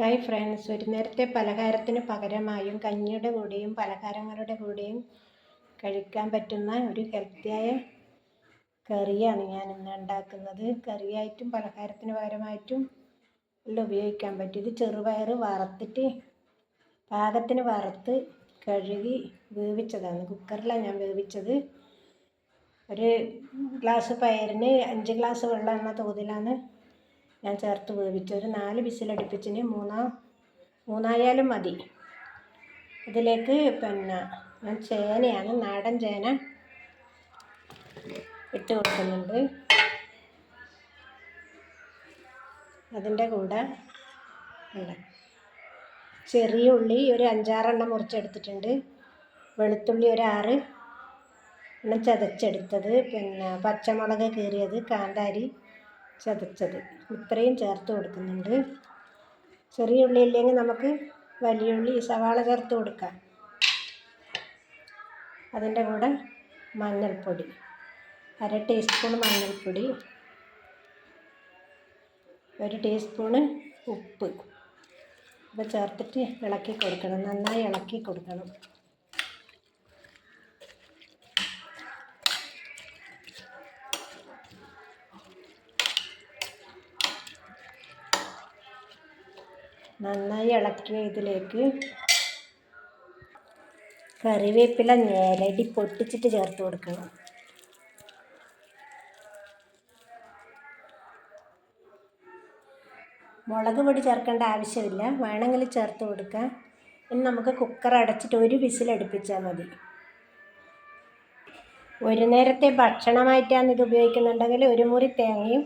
Hi friends ഒരു നേരത്തെ പലഹാരത്തിന് പകരമായും കഞ്ഞിയുടെ കൂടെയും പലഹാരങ്ങളുടെ കൂടെയും കഴിക്കാൻ പറ്റുന്ന ഒരു ഹെൽത്തിയായ കറിയാണ് ഞാൻ ഇന്ന് ഉണ്ടാക്കുന്നത്. കറിയായിട്ടും പലഹാരത്തിന് പകരമായിട്ടും എല്ലാം ഉപയോഗിക്കാൻ പറ്റും ഇത് ചെറുപയർ വറുത്തിട്ട് പാകത്തിന് വറുത്ത് കഴുകി വേവിച്ചതാണ്. കുക്കറിലാണ് ഞാൻ വേവിച്ചത്. ഒരു ഗ്ലാസ് പയറിന് അഞ്ച് ഗ്ലാസ് വെള്ളം എന്ന തോതിലാണ് ഞാൻ ചേർത്ത് വേവിച്ചു. ഒരു നാല് വിസിലടുപ്പിച്ചിന് മൂന്നോ മൂന്നായാലും മതി. ഇതിലേക്ക് പിന്നെ ഞാൻ ചേനയാണ് നാടൻ ചേന ഇട്ട് കൊടുക്കുന്നുണ്ട്. അതിന്റെ കൂടെ ചെറിയ ഉള്ളി ഒരു അഞ്ചാറെണ്ണം മുറിച്ചെടുത്തിട്ടുണ്ട്. വെളുത്തുള്ളി ഒരു ആറ് എണ്ണം ചതച്ചെടുത്തത്. പിന്നെ പച്ചമുളക് കീറിയത് കാന്താരി. ചതച്ചത് ഇത്രയും ചേർത്ത് കൊടുക്കുന്നുണ്ട്. ചെറിയ ഉള്ളി ഇല്ലെങ്കിൽ നമുക്ക് വലിയ ഉള്ളി സവാള ചേർത്ത് കൊടുക്കാം. അതിന്റെ കൂടെ മഞ്ഞൾപ്പൊടി. അര ടീസ്പൂൺ മഞ്ഞൾപ്പൊടി. ഒരു ടീസ്പൂണ് ഉപ്പ്. ഇപ്പം ചേർത്തിട്ട് ഇളക്കി കൊടുക്കണം. നന്നായി ഇളക്കി കൊടുക്കണം. നന്നായി ഇളക്കിയ ഇതിലേക്ക് കറിവേപ്പില നേരടി പൊട്ടിച്ചിട്ട് ചേർത്ത് കൊടുക്കണം. മുളക് പൊടി ചേർക്കേണ്ട ആവശ്യമില്ല. വേണമെങ്കിൽ ചേർത്ത് കൊടുക്കാം. ഇനി നമുക്ക് കുക്കർ അടച്ചിട്ട് ഒരു വിസിലടുപ്പിച്ചാൽ മതി. ഒരു നേരത്തെ ഭക്ഷണമായിട്ടാണ് ഇത് ഉപയോഗിക്കുന്നുണ്ടെങ്കിൽ ഒരു മുറി തേങ്ങയും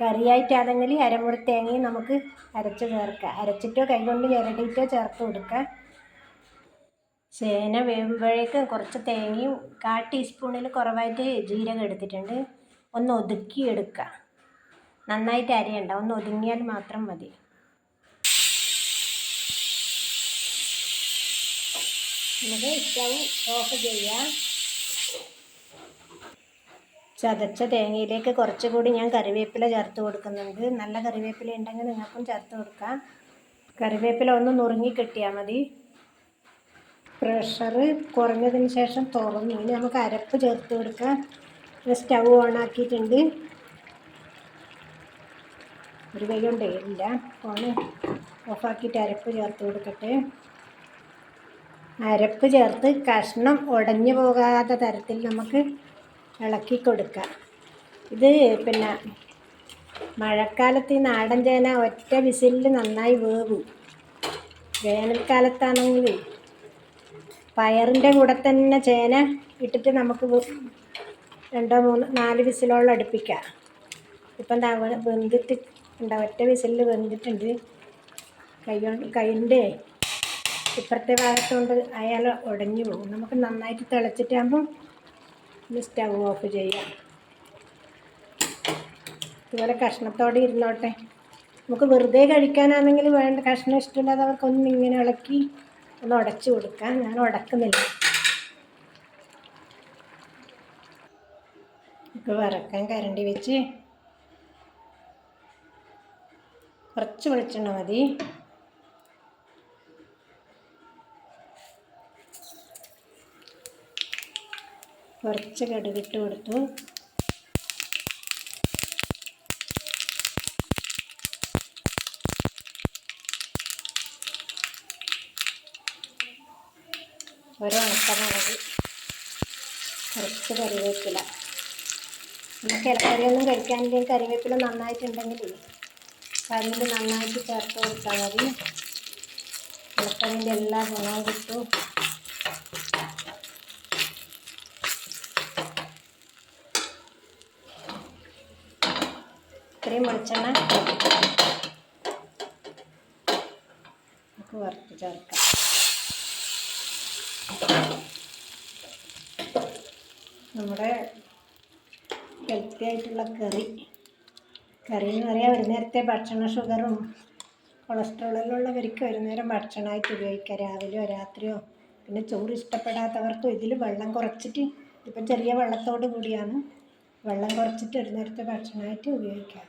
കറിയായിട്ടാണെങ്കിൽ അരമുറി തേങ്ങയും നമുക്ക് അരച്ച് ചേർക്കാം. അരച്ചിട്ടോ കൈകൊണ്ട് ഞെരടിയിട്ടോ ചേർത്ത് കൊടുക്കാം. ചേന വേവുമ്പോഴേക്കും കുറച്ച് തേങ്ങയും കാൽ ടീസ്പൂണിൽ കുറവായിട്ട് ജീരകം എടുത്തിട്ടുണ്ട്. ഒന്ന് ഒതുക്കി എടുക്കുക നന്നായിട്ട് അരിയണ്ട. ഒന്ന് ഒതുങ്ങിയാൽ മാത്രം മതി. നമുക്ക് സ്റ്റൗ ഓഫ് ചെയ്യാം ചതച്ച തേങ്ങയിലേക്ക് കുറച്ചുകൂടി ഞാൻ കറിവേപ്പില ചേർത്ത് കൊടുക്കുന്നുണ്ട്. നല്ല കറിവേപ്പില ഉണ്ടെങ്കിൽ നിങ്ങൾക്കും ചേർത്ത് കൊടുക്കാം. കറിവേപ്പില ഒന്ന് നുറുങ്ങി കിട്ടിയാൽ മതി. പ്രഷർ കുറഞ്ഞതിന് ശേഷം തുറന്നു. ഇനി നമുക്ക് അരപ്പ് ചേർത്ത് കൊടുക്കാം. സ്റ്റൗ ഓൺ ആക്കിയിട്ടുണ്ട്. ഒരു കൈ കൊണ്ടേ ഇല്ല. ഓൺ ഓഫാക്കിയിട്ട് അരപ്പ് ചേർത്ത് കൊടുക്കട്ടെ. അരപ്പ് ചേർത്ത് കഷ്ണം ഉടഞ്ഞു പോകാത്ത തരത്തിൽ നമുക്ക് ഇളക്കി കൊടുക്കുക. ഇത് പിന്നെ മഴക്കാലത്ത് ഈ നാടൻ ചേന ഒറ്റ വിസിലിൽ നന്നായി വേവും. വേനൽക്കാലത്താണെങ്കിൽ പയറിന്റെ കൂടെ തന്നെ ചേന ഇട്ടിട്ട് നമുക്ക് രണ്ടോ മൂന്നോ നാല് വിസിലോളം അടുപ്പിക്കാം ഇപ്പം എന്താ വെന്തിട്ട് ഉണ്ടാവും ഒറ്റ വിസിലിൽ വെന്തിട്ടുണ്ട്. കൈ കൈന്റെ ഇപ്പുറത്തെ ഭാഗത്തുകൊണ്ട് അയാൾ ഉടഞ്ഞു പോകും. നമുക്ക് നന്നായിട്ട് തിളച്ചിട്ടാകുമ്പോൾ ഇനി സ്റ്റവ് ഓഫ് ചെയ്യാം. ഇതുപോലെ കഷ്ണത്തോടെ ഇരുന്നോട്ടെ. നമുക്ക് വെറുതെ കഴിക്കാനാണെങ്കിൽ വേണ്ട കഷ്ണം ഇഷ്ടമില്ലാതെ ഇഷ്ടമില്ലാത്തവർക്കൊന്നും ഇങ്ങനെ ഇളക്കി ഒന്ന് ഉടച്ചു കൊടുക്കാം. ഞാൻ ഉടക്കുന്നില്ല. ഇപ്പോൾ വറക്കാൻ കരണ്ടി വെച്ച് കുറച്ച് വെളിച്ചെണ്ണ മതി. കുറച്ച് കടുകിട്ട് കൊടുത്തു. ഒരണക്കമുളക് കുറച്ച് കറിവേപ്പില. നമുക്ക് ഇലക്കറിയൊന്നും കഴിക്കാനില്ലെങ്കിൽ കറിവേപ്പില നന്നായിട്ടുണ്ടെങ്കിൽ കറിയിൽ നന്നായിട്ട് ചേർത്ത് കൊടുത്താൽ മതി. ഇലക്കറിന്റെ എല്ലാ ഗുണവും കിട്ടും. ഇത്രയും വെളിച്ചെണ്ണ നമുക്ക് വറുത്ത് ചേർക്കാം. നമ്മുടെ ഹെൽത്തി ആയിട്ടുള്ള കറി. കറി എന്ന് പറയാൻ ഒരു നേരത്തെ ഭക്ഷണ ഷുഗറും കൊളസ്ട്രോളെല്ലാം ഉള്ളവർക്ക് ഒരു നേരം ഭക്ഷണമായിട്ട് ഉപയോഗിക്കാം. രാവിലെയോ രാത്രിയോ. പിന്നെ ചോറ് ഇഷ്ടപ്പെടാത്തവർക്കും ഇതിൽ വെള്ളം കുറച്ചിട്ട് ഇപ്പം ചെറിയ വെള്ളത്തോട് കൂടിയാണ് വെള്ളം കുറച്ചിട്ട് ഒരു നേരത്തെ ഭക്ഷണമായിട്ട് ഉപയോഗിക്കാം